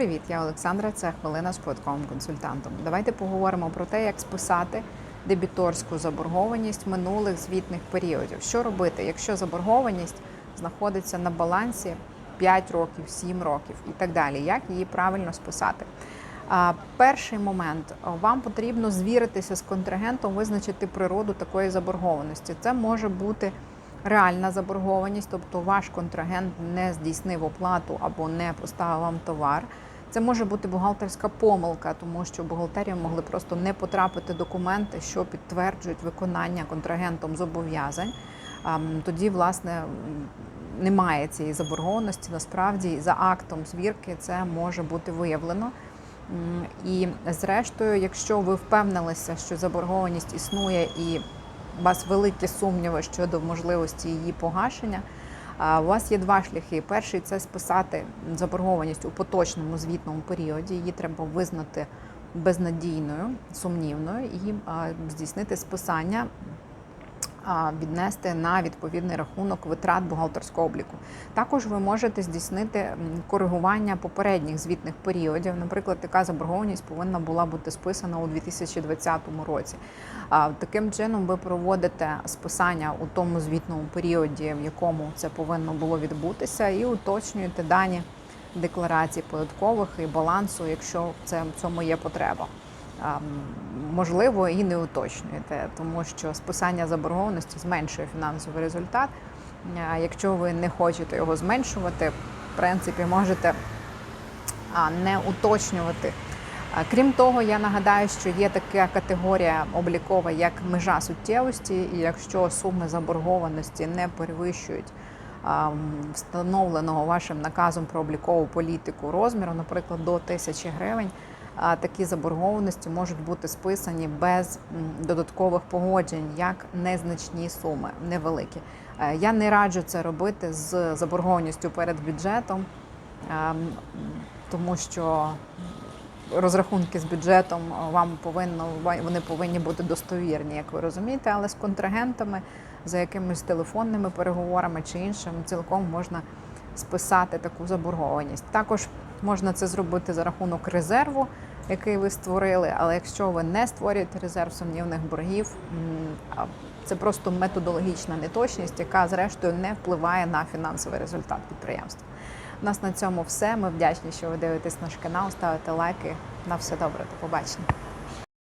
привіт! Я Олександра. Це хвилина з податковим консультантом. Давайте поговоримо про те, як списати дебіторську заборгованість минулих звітних періодів. Що робити, якщо заборгованість знаходиться на балансі 5 років, 7 років і так далі. Як її правильно списати? Перший момент вам потрібно звіритися з контрагентом, визначити природу такої заборгованості. Це може бути реальна заборгованість, тобто ваш контрагент не здійснив оплату або не поставив вам товар. Це може бути бухгалтерська помилка, тому що в бухгалтерію могли просто не потрапити документи, що підтверджують виконання контрагентом зобов'язань. Тоді, власне, немає цієї заборгованості. Насправді, за актом звірки це може бути виявлено. І зрештою, якщо ви впевнилися, що заборгованість існує і у вас великі сумніви щодо можливості її погашення. У вас є два шляхи. Перший це списати заборгованість у поточному звітному періоді. Її треба визнати безнадійною, сумнівною і здійснити списання. Віднести на відповідний рахунок витрат бухгалтерського обліку. Також ви можете здійснити коригування попередніх звітних періодів. Наприклад, така заборгованість повинна була бути списана у 2020 році. Таким чином ви проводите списання у тому звітному періоді, в якому це повинно було відбутися, і уточнюєте дані декларацій податкових і балансу, якщо це в цьому є потреба. Можливо, і не уточнюєте, тому що списання заборгованості зменшує фінансовий результат. А Якщо ви не хочете його зменшувати, в принципі, можете не уточнювати. Крім того, я нагадаю, що є така категорія облікова, як межа суттєвості, і якщо суми заборгованості не перевищують встановленого вашим наказом про облікову політику розміру, наприклад, до тисячі гривень, такі заборгованості можуть бути списані без додаткових погоджень, як незначні суми, невеликі. Е, Я не раджу це робити з заборгованістю перед бюджетом, ем, тому що розрахунки з бюджетом е, вам повинно вони повинні бути достовірні, як ви розумієте, але з контрагентами, за якимись телефонними переговорами чи іншим, цілком можна списати таку заборгованість. Також можна це зробити за рахунок резерву, який ви створили. Але якщо ви не створюєте резерв сумнівних боргів, це просто методологічна неточність, яка зрештою не впливає на фінансовий результат підприємства. У нас на цьому все. Ми вдячні, що ви дивитесь наш канал, ставите лайки. На все добре, до побачення.